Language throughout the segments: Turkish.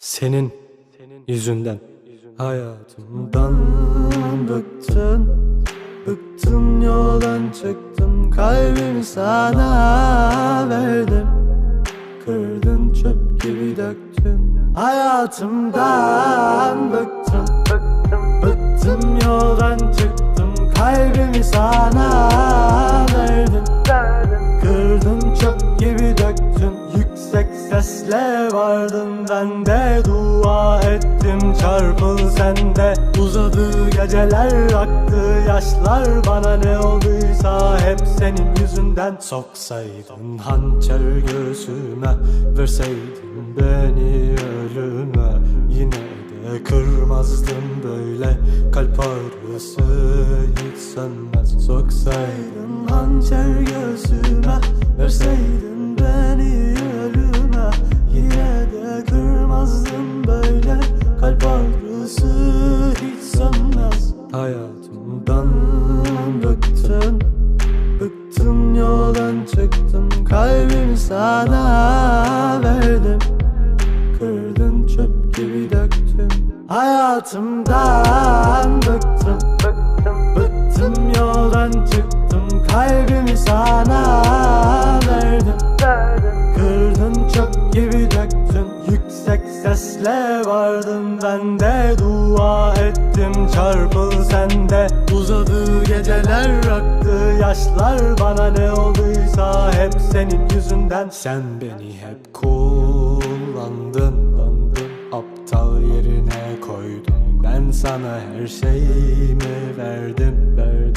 Senin yüzünden. Hayatımdan bıktın Bıktım yoldan çıktım kalbimi sana verdim Kırdın çöp gibi döktün. Hayatımdan bıktım Bıktım, yoldan çıktım kalbimi sana Yüksek sesle vardın ben de Dua ettim çarpıl sende. Uzadı geceler aktı yaşlar Bana ne olduysa hep senin yüzünden. Soksaydın hançer göğsüme Verseydin beni ölüme. Yine de kırmazdım böyle Kalp ağrısı hiç sönmez. Soksaydın hançer göğsüme Verseydin sana verdim. Kırdın çöp gibi döktün Hayatımdan bıktım. Bıktım Bıktım yoldan çıktım. Kalbimi sana verdim. Kırdın çöp gibi döktün Yüksek sesle vardım ben de Dua ettim çarpıl sende. Uzadı geceler aktı yaşlar Bana ne olduysa hep senin yüzünden. Sen beni hep kullandın Aptal yerine koydun. Ben sana her şeyimi verdim verdim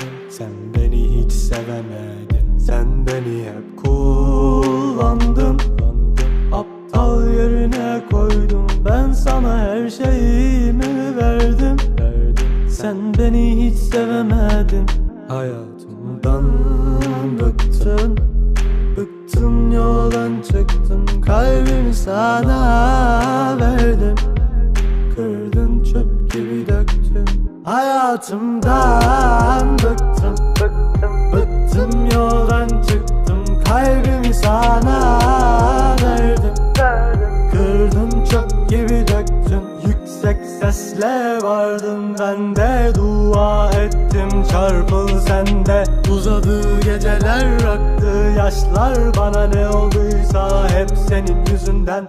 hiç sevemedin Hayatımdan bıktın Bıktım yoldan çıktım. Kalbimi sana verdim. Kırdın çöp gibi döktün. Hayatımdan bıktım sesle vardım ben de Dua ettim çarpıl sende. Uzadı geceler aktı yaşlar Bana ne olduysa hep senin yüzünden